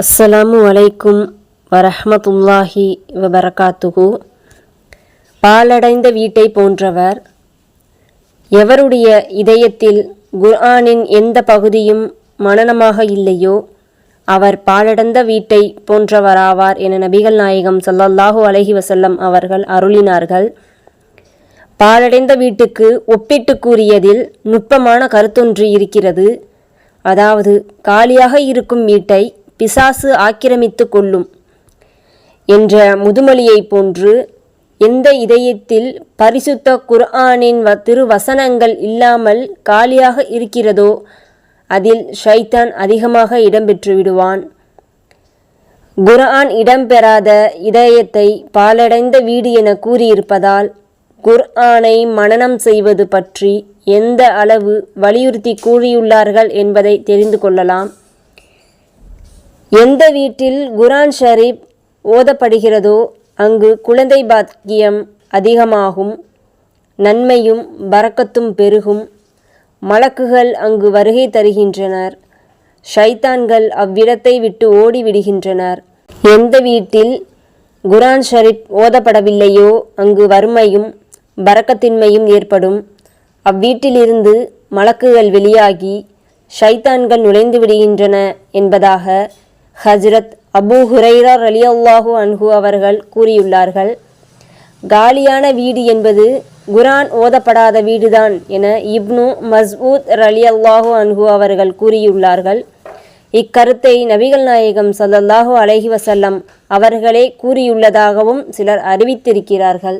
அஸ்ஸலாமு அலைக்கும் வரஹமத்துல்லாஹி வபரகாத்துகு பாலடைந்த வீட்டை போன்றவர் எவருடைய இதயத்தில் குர்ஆனின் எந்த பகுதியும் மனனமாக இல்லையோ அவர் பாலடைந்த வீட்டை போன்றவராவார் என நபிகள் நாயகம் ஸல்லல்லாஹு அலஹி வசல்லம் அவர்கள் அருளினார்கள். பாலடைந்த வீட்டுக்கு ஒப்பிட்டு கூறியதில் நுட்பமான கருத்தொன்று இருக்கிறது. அதாவது காலியாக இருக்கும் வீட்டை பிசாசு ஆக்கிரமித்து கொள்ளும் என்ற முதுமொழியைப் போன்று எந்த இதயத்தில் பரிசுத்த குர்ஆனின் வ திருவசனங்கள் இல்லாமல் காலியாக இருக்கிறதோ அதில் ஷைத்தான் அதிகமாக இடம்பெற்று விடுவான். குர்ஆன் இடம்பெறாத இதயத்தை பாலடைந்த வீடு என கூறியிருப்பதால் குர்ஆனை மனனம் செய்வது பற்றி எந்த அளவு வலியுறுத்தி கூறியுள்ளார்கள் என்பதை தெரிந்து கொள்ளலாம். எந்த வீட்டில் குர்ஆன் ஷரீப் ஓதப்படுகிறதோ அங்கு குழந்தை பாக்கியம் அதிகமாகும் நன்மையும் பறக்கத்தும் பெருகும். மலக்குகள் அங்கு வருகை தருகின்றனர். ஷைத்தான்கள் அவ்விடத்தை விட்டு ஓடிவிடுகின்றனர் எந்த வீட்டில் குரான் ஷரீப் ஓதப்படவில்லையோ அங்கு வறுமையும் பறக்கத்தின்மையும் ஏற்படும். அவ்வீட்டிலிருந்து மலக்குகள் வெளியாகி ஷைத்தான்கள் நுழைந்து விடுகின்றன என்பதாக ஹஜ்ரத் அபு ஹுரைரா ரலியல்லாஹு அன்ஹு அவர்கள் கூறியுள்ளார்கள் காலியான வீடு என்பது குரான் ஓதப்படாத வீடுதான் என இப்னு மஸ்ஊத் ரலியல்லாஹு அன்ஹு அவர்கள் கூறியுள்ளார்கள். இக்கருத்தை நபிகள் நாயகம் சல்லல்லாஹு அலஹி வசல்லம் அவர்களே கூறியுள்ளதாகவும் சிலர் அறிவித்திருக்கிறார்கள்.